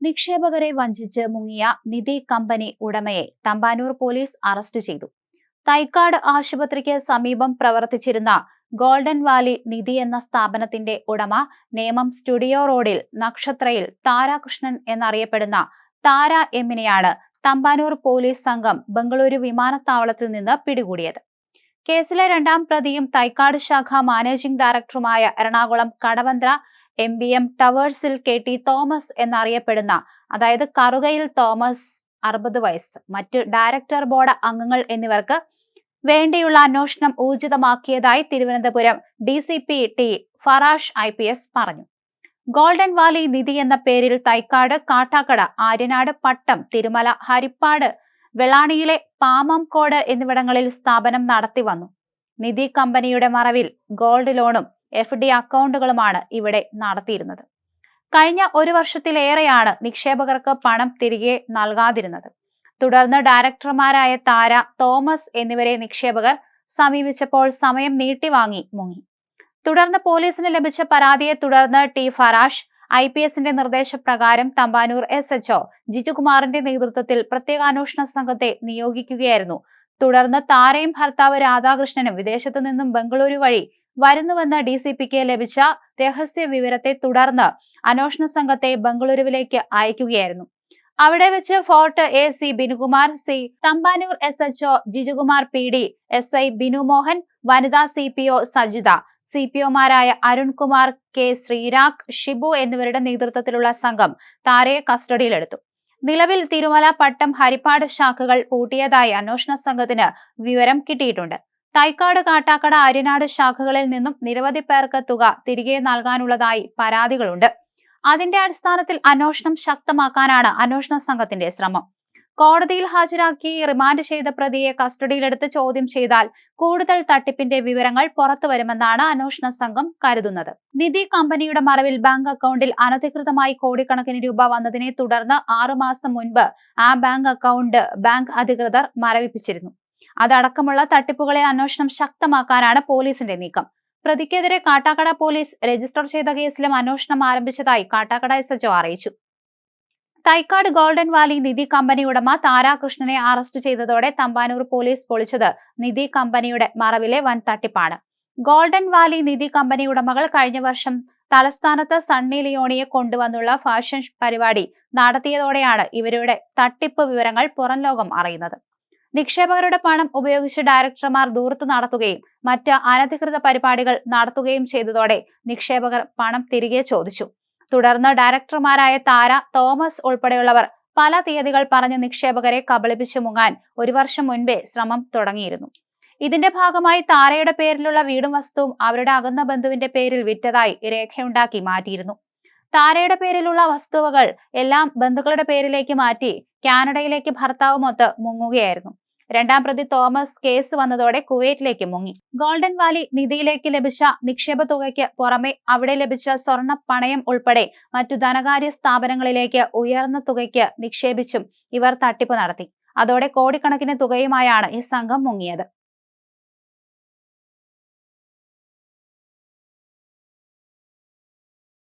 നിക്ഷേപകരെ വഞ്ചിച്ച് മുങ്ങിയ നിധി കമ്പനി ഉടമയെ തമ്പാനൂർ പോലീസ് അറസ്റ്റ് ചെയ്തു. തൈക്കാട് ആശുപത്രിക്ക് സമീപം പ്രവർത്തിച്ചിരുന്ന ഗോൾഡൻ വാലി നിധി എന്ന സ്ഥാപനത്തിന്റെ ഉടമ നേമം സ്റ്റുഡിയോ റോഡിൽ നക്ഷത്രയിൽ താരാകൃഷ്ണൻ എന്നറിയപ്പെടുന്ന താര എമ്മിനെയാണ് തമ്പാനൂർ പോലീസ് സംഘം ബംഗളൂരു വിമാനത്താവളത്തിൽ നിന്ന് പിടികൂടിയത്. കേസിലെ രണ്ടാം പ്രതിയും തൈക്കാട് ശാഖ മാനേജിംഗ് ഡയറക്ടറുമായ Ernakulam Kadavanthra M B M ടവേഴ്സിൽ K T Thomas എന്നറിയപ്പെടുന്ന അതായത് കറുകയിൽ തോമസ് അറുപത് വയസ്സ് മറ്റ് ഡയറക്ടർ ബോർഡ് അംഗങ്ങൾ എന്നിവർക്ക് വേണ്ടിയുള്ള അന്വേഷണം ഊർജിതമാക്കിയതായി Thiruvananthapuram D C P T Farash I P S പറഞ്ഞു. ഗോൾഡൻ വാലി നിധി എന്ന പേരിൽ തൈക്കാട് കാട്ടാക്കട ആര്യനാട് പട്ടം തിരുമല ഹരിപ്പാട് വെളാണിയിലെ പാമംകോട് എന്നിവിടങ്ങളിൽ സ്ഥാപനം നടത്തി വന്നു നിധി കമ്പനിയുടെ മറവിൽ ഗോൾഡ് ലോണും എഫ് ഡി അക്കൗണ്ടുകളുമാണ് ഇവിടെ നടത്തിയിരുന്നത്. കഴിഞ്ഞ ഒരു വർഷത്തിലേറെയാണ് നിക്ഷേപകർക്ക് പണം തിരികെ നൽകാതിരുന്നത്. തുടർന്ന് ഡയറക്ടർമാരായ താര തോമസ് എന്നിവരെ നിക്ഷേപകർ സമീപിച്ചപ്പോൾ സമയം നീട്ടിവാങ്ങി മുങ്ങി. തുടർന്ന് പോലീസിന് ലഭിച്ച പരാതിയെ തുടർന്ന് ടി ഫറാഷ് ഐ പി എസിന്റെ നിർദ്ദേശപ്രകാരം തമ്പാനൂർ എസ് എച്ച്ഒ ജിജുകുമാറിന്റെ നേതൃത്വത്തിൽ പ്രത്യേക അന്വേഷണ സംഘത്തെ നിയോഗിക്കുകയായിരുന്നു. തുടർന്ന് താരയും ഭർത്താവ് രാധാകൃഷ്ണനും വിദേശത്തു നിന്നും ബംഗളൂരു വഴി വരുന്നുവെന്ന് ഡി സി പിക്ക് ലഭിച്ച രഹസ്യ വിവരത്തെ തുടർന്ന് അന്വേഷണ സംഘത്തെ ബംഗളൂരുവിലേക്ക് അയക്കുകയായിരുന്നു. അവിടെ വെച്ച് Fort A C Binukumar C Thampanoor S HO Jijukumar P D S I Binumohan വനിതാ C P O Sajitha C P ഒമാരായ Arunkumar K Sreerag Shibu എന്നിവരുടെ നേതൃത്വത്തിലുള്ള സംഘം താരയെ കസ്റ്റഡിയിലെടുത്തു. നിലവിൽ തിരുമല പട്ടം ഹരിപ്പാട് ശാഖകൾ പൂട്ടിയതായി അന്വേഷണ സംഘത്തിന് വിവരം കിട്ടിയിട്ടുണ്ട്. തൈക്കാട് കാട്ടാക്കട അരിനാട് ശാഖകളിൽ നിന്നും നിരവധി പേർക്ക് തുക തിരികെ നൽകാനുള്ളതായി പരാതികളുണ്ട്. അതിന്റെ അടിസ്ഥാനത്തിൽ അന്വേഷണം ശക്തമാക്കാനാണ് അന്വേഷണ സംഘത്തിന്റെ ശ്രമം. കോടതിയിൽ ഹാജരാക്കി റിമാൻഡ് ചെയ്ത പ്രതിയെ കസ്റ്റഡിയിലെടുത്ത് ചോദ്യം ചെയ്താൽ കൂടുതൽ തട്ടിപ്പിന്റെ വിവരങ്ങൾ പുറത്തു വരുമെന്നാണ് അന്വേഷണ സംഘം കരുതുന്നത്. നിധി കമ്പനിയുടെ മറവിൽ ബാങ്ക് അക്കൗണ്ടിൽ അനധികൃതമായി കോടിക്കണക്കിന് രൂപ വന്നതിനെ തുടർന്ന് ആറുമാസം മുൻപ് ആ ബാങ്ക് അക്കൗണ്ട് ബാങ്ക് അധികൃതർ മരവിപ്പിച്ചിരുന്നു. അതടക്കമുള്ള തട്ടിപ്പുകളെ അന്വേഷണം ശക്തമാക്കാനാണ് പോലീസിന്റെ നീക്കം. പ്രതിക്കെതിരെ കാട്ടാക്കട പോലീസ് രജിസ്റ്റർ ചെയ്ത കേസിലും അന്വേഷണം ആരംഭിച്ചതായി കാട്ടാക്കട എസ് എച്ച്ഒ അറിയിച്ചു. Thycaud golden valley Nidhi company ഉടമ താരാകൃഷ്ണനെ അറസ്റ്റ് ചെയ്തതോടെ തമ്പാനൂർ പോലീസ് പൊളിച്ചത് നിധി കമ്പനിയുടെ മറവിലെ വൻ തട്ടിപ്പാണ്. ഗോൾഡൻ വാലി നിധി കമ്പനി ഉടമകൾ കഴിഞ്ഞ വർഷം തലസ്ഥാനത്ത് സണ്ണി ലിയോണിയെ കൊണ്ടുവന്നുള്ള ഫാഷൻ പരിപാടി നടത്തിയതോടെയാണ് ഇവരുടെ തട്ടിപ്പ് വിവരങ്ങൾ പുറം ലോകം അറിയുന്നത്. നിക്ഷേപകരുടെ പണം ഉപയോഗിച്ച് ഡയറക്ടർമാർ ദൂരത്ത് നടത്തുകയും മറ്റ് അനധികൃത പരിപാടികൾ നടത്തുകയും ചെയ്തതോടെ നിക്ഷേപകർ പണം തിരികെ ചോദിച്ചു. തുടർന്ന് ഡയറക്ടർമാരായ താര തോമസ് ഉൾപ്പെടെയുള്ളവർ പല തീയതികൾ പറഞ്ഞ് നിക്ഷേപകരെ കബളിപ്പിച്ചു മുങ്ങാൻ ഒരു വർഷം മുൻപേ ശ്രമം തുടങ്ങിയിരുന്നു. ഇതിന്റെ ഭാഗമായി താരയുടെ പേരിലുള്ള വീടും വസ്തുവും അവരുടെ അകന്ന ബന്ധുവിന്റെ പേരിൽ വിറ്റതായി രേഖയുണ്ടാക്കി മാറ്റിയിരുന്നു. താരയുടെ പേരിലുള്ള വസ്തുവകൾ എല്ലാം ബന്ധുക്കളുടെ പേരിലേക്ക് മാറ്റി കാനഡയിലേക്ക് ഭർത്താവുമൊത്ത് മുങ്ങുകയായിരുന്നു. രണ്ടാം പ്രതി തോമസ് കേസ് വന്നതോടെ കുവൈറ്റിലേക്ക് മുങ്ങി. ഗോൾഡൻ വാലി നിധിയിലേക്ക് ലഭിച്ച നിക്ഷേപ തുകയ്ക്ക് പുറമെ അവിടെ ലഭിച്ച സ്വർണ പണയം ഉൾപ്പെടെ മറ്റു ധനകാര്യ സ്ഥാപനങ്ങളിലേക്ക് ഉയർന്ന തുകയ്ക്ക് നിക്ഷേപിച്ചും ഇവർ തട്ടിപ്പ് നടത്തി. അതോടെ കോടിക്കണക്കിന് തുകയുമായാണ് ഈ സംഘം മുങ്ങിയത്.